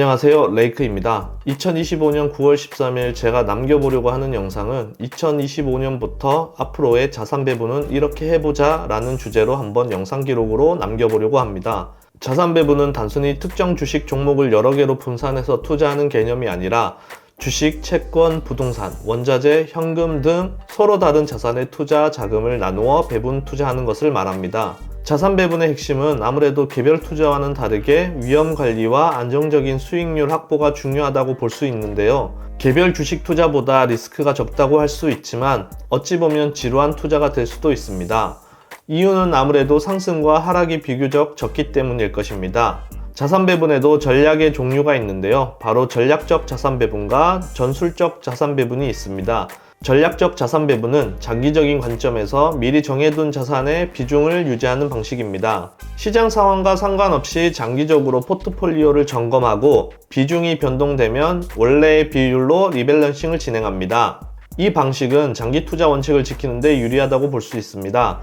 안녕하세요. 레이크입니다. 2025년 9월 13일 제가 남겨보려고 하는 영상은 2025년부터 앞으로의 자산 배분은 이렇게 해보자 라는 주제로 한번 영상 기록으로 남겨보려고 합니다. 자산 배분은 단순히 특정 주식 종목을 여러 개로 분산해서 투자하는 개념이 아니라 주식, 채권, 부동산, 원자재, 현금 등 서로 다른 자산의 투자 자금을 나누어 배분 투자하는 것을 말합니다. 자산 배분의 핵심은 아무래도 개별 투자와는 다르게 위험 관리와 안정적인 수익률 확보가 중요하다고 볼 수 있는데요. 개별 주식 투자보다 리스크가 적다고 할 수 있지만 어찌 보면 지루한 투자가 될 수도 있습니다. 이유는 아무래도 상승과 하락이 비교적 적기 때문일 것입니다. 자산 배분에도 전략의 종류가 있는데요. 바로 전략적 자산 배분과 전술적 자산 배분이 있습니다. 전략적 자산 배분은 장기적인 관점에서 미리 정해둔 자산의 비중을 유지하는 방식입니다. 시장 상황과 상관없이 장기적으로 포트폴리오를 점검하고 비중이 변동되면 원래의 비율로 리밸런싱을 진행합니다. 이 방식은 장기 투자 원칙을 지키는데 유리하다고 볼 수 있습니다.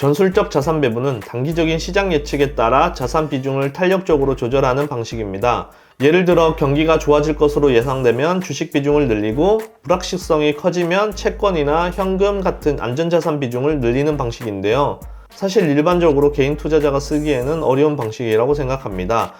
전술적 자산 배분은 단기적인 시장 예측에 따라 자산 비중을 탄력적으로 조절하는 방식입니다. 예를 들어 경기가 좋아질 것으로 예상되면 주식 비중을 늘리고 불확실성이 커지면 채권이나 현금 같은 안전자산 비중을 늘리는 방식인데요. 사실 일반적으로 개인 투자자가 쓰기에는 어려운 방식이라고 생각합니다.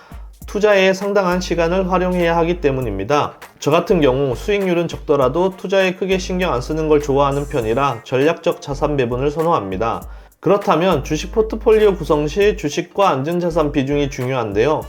투자에 상당한 시간을 활용해야 하기 때문입니다. 저 같은 경우 수익률은 적더라도 투자에 크게 신경 안 쓰는 걸 좋아하는 편이라 전략적 자산 배분을 선호합니다. 그렇다면 주식 포트폴리오 구성 시 주식과 안전자산 비중이 중요한데요.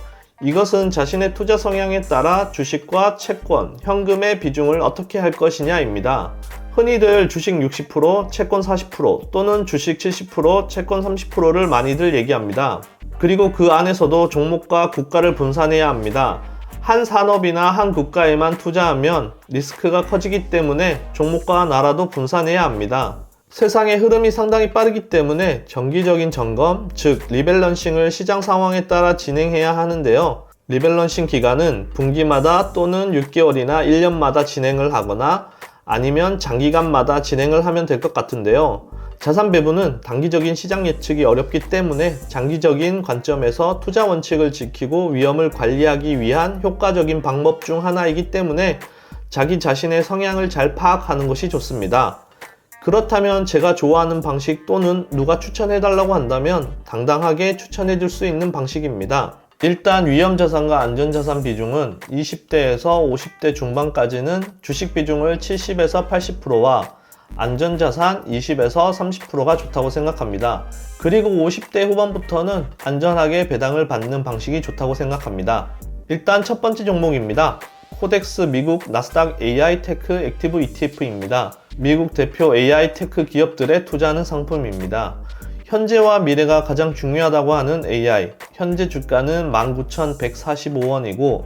이것은 자신의 투자 성향에 따라 주식과 채권, 현금의 비중을 어떻게 할 것이냐입니다. 흔히들 주식 60%, 채권 40% 또는 주식 70%, 채권 30%를 많이들 얘기합니다. 그리고 그 안에서도 종목과 국가를 분산해야 합니다. 한 산업이나 한 국가에만 투자하면 리스크가 커지기 때문에 종목과 나라도 분산해야 합니다. 세상의 흐름이 상당히 빠르기 때문에 정기적인 점검, 즉 리밸런싱을 시장 상황에 따라 진행해야 하는데요. 리밸런싱 기간은 분기마다 또는 6개월이나 1년마다 진행을 하거나 아니면 장기간마다 진행을 하면 될 것 같은데요. 자산 배분은 단기적인 시장 예측이 어렵기 때문에 장기적인 관점에서 투자 원칙을 지키고 위험을 관리하기 위한 효과적인 방법 중 하나이기 때문에 자기 자신의 성향을 잘 파악하는 것이 좋습니다. 그렇다면 제가 좋아하는 방식 또는 누가 추천해달라고 한다면 당당하게 추천해줄 수 있는 방식입니다. 일단 위험자산과 안전자산 비중은 20대에서 50대 중반까지는 주식 비중을 70에서 80%와 안전자산 20에서 30%가 좋다고 생각합니다. 그리고 50대 후반부터는 안전하게 배당을 받는 방식이 좋다고 생각합니다. 일단 첫 번째 종목입니다. 코덱스 미국 나스닥 AI 테크 액티브 ETF입니다. 미국 대표 AI 테크 기업들에 투자하는 상품입니다. 현재와 미래가 가장 중요하다고 하는 AI. 현재 주가는 19,145원이고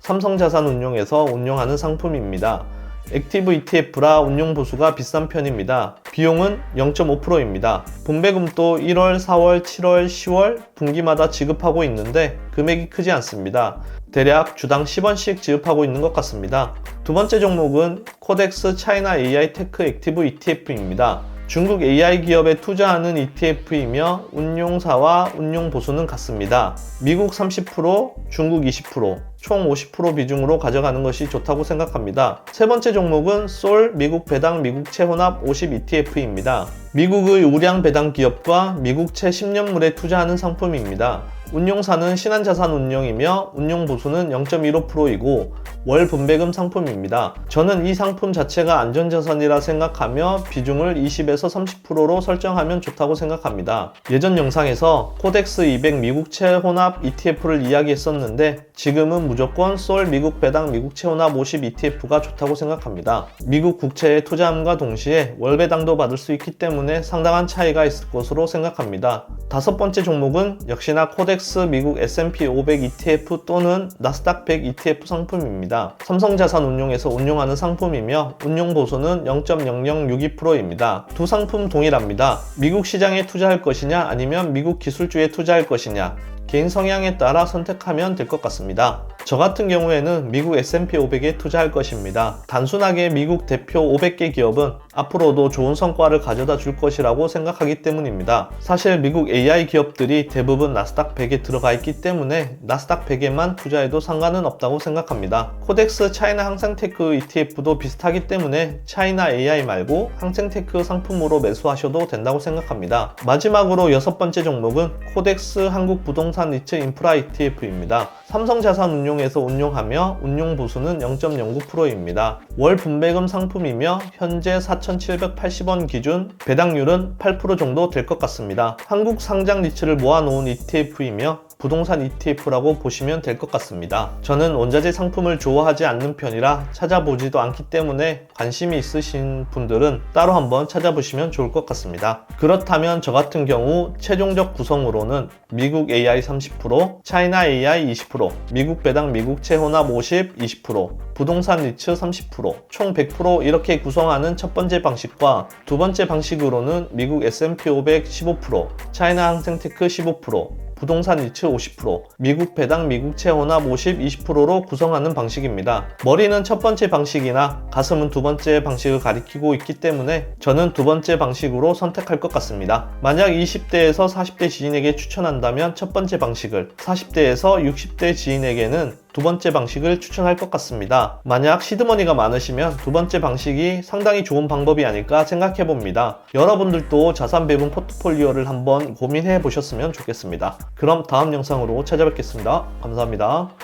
삼성자산운용에서 운용하는 상품입니다. 액티브 ETF라 운용 보수가 비싼 편입니다. 비용은 0.5%입니다. 분배금도 1월, 4월, 7월, 10월 분기마다 지급하고 있는데 금액이 크지 않습니다. 대략 주당 10원씩 지급하고 있는 것 같습니다. 두 번째 종목은 코덱스 차이나 AI 테크 액티브 ETF입니다. 중국 AI 기업에 투자하는 ETF이며 운용사와 운용 보수는 같습니다. 미국 30%, 중국 20%, 총 50% 비중으로 가져가는 것이 좋다고 생각합니다. 세 번째 종목은 솔 미국 배당 미국채 혼합 50 ETF입니다. 미국의 우량 배당 기업과 미국채 10년물에 투자하는 상품입니다. 운용사는 신한자산 운용이며 운용 보수는 0.15%이고 월 분배금 상품입니다. 저는 이 상품 자체가 안전자산이라 생각하며 비중을 20에서 30%로 설정하면 좋다고 생각합니다. 예전 영상에서 코덱스 200 미국채 혼합 ETF를 이야기했었는데 지금은 무조건 솔 미국 배당 미국채 혼합 50 ETF가 좋다고 생각합니다. 미국 국채에 투자함과 동시에 월 배당도 받을 수 있기 때문에 상당한 차이가 있을 것으로 생각합니다. 다섯 번째 종목은 역시나 코덱스 미국 S&P 500 ETF 또는 나스닥 100 ETF 상품입니다. 삼성자산운용에서 운용하는 상품이며 운용 보수는 0.0062%입니다. 두 상품 동일합니다. 미국 시장에 투자할 것이냐 아니면 미국 기술주에 투자할 것이냐 개인 성향에 따라 선택하면 될 것 같습니다. 저 같은 경우에는 미국 S&P 500에 투자할 것입니다. 단순하게 미국 대표 500개 기업은 앞으로도 좋은 성과를 가져다 줄 것이라고 생각하기 때문입니다. 사실 미국 AI 기업들이 대부분 나스닥 100에 들어가 있기 때문에 나스닥 100에만 투자해도 상관은 없다고 생각합니다. 코덱스 차이나 항생테크 ETF도 비슷하기 때문에 차이나 AI 말고 항생테크 상품으로 매수하셔도 된다고 생각합니다. 마지막으로 여섯 번째 종목은 코덱스 한국 부동산 리츠 인프라 ETF입니다. 삼성자산운용에서 운용하며 운용 보수는 0.09%입니다. 월 분배금 상품이며 현재 4,780원 기준 배당률은 8% 정도 될 것 같습니다. 한국 상장 리츠를 모아놓은 ETF이며 부동산 ETF라고 보시면 될 것 같습니다. 저는 원자재 상품을 좋아하지 않는 편이라 찾아보지도 않기 때문에 관심이 있으신 분들은 따로 한번 찾아보시면 좋을 것 같습니다. 그렇다면 저 같은 경우 최종적 구성으로는 미국 AI 30%, 차이나 AI 20%, 미국 배당 미국 채혼합 50, 20%, 부동산 리츠 30%, 총 100% 이렇게 구성하는 첫 번째 방식과 두 번째 방식으로는 미국 S&P 500 15%, 차이나 항생테크 15%, 부동산 리츠 50%, 미국 배당 미국 채원합 50, 20%로 구성하는 방식입니다. 머리는 첫 번째 방식이나 가슴은 두 번째 방식을 가리키고 있기 때문에 저는 두 번째 방식으로 선택할 것 같습니다. 만약 20대에서 40대 지인에게 추천한다면 첫 번째 방식을, 40대에서 60대 지인에게는 두 번째 방식을 추천할 것 같습니다. 만약 시드머니가 많으시면 두 번째 방식이 상당히 좋은 방법이 아닐까 생각해 봅니다. 여러분들도 자산 배분 포트폴리오를 한번 고민해 보셨으면 좋겠습니다. 그럼 다음 영상으로 찾아뵙겠습니다. 감사합니다.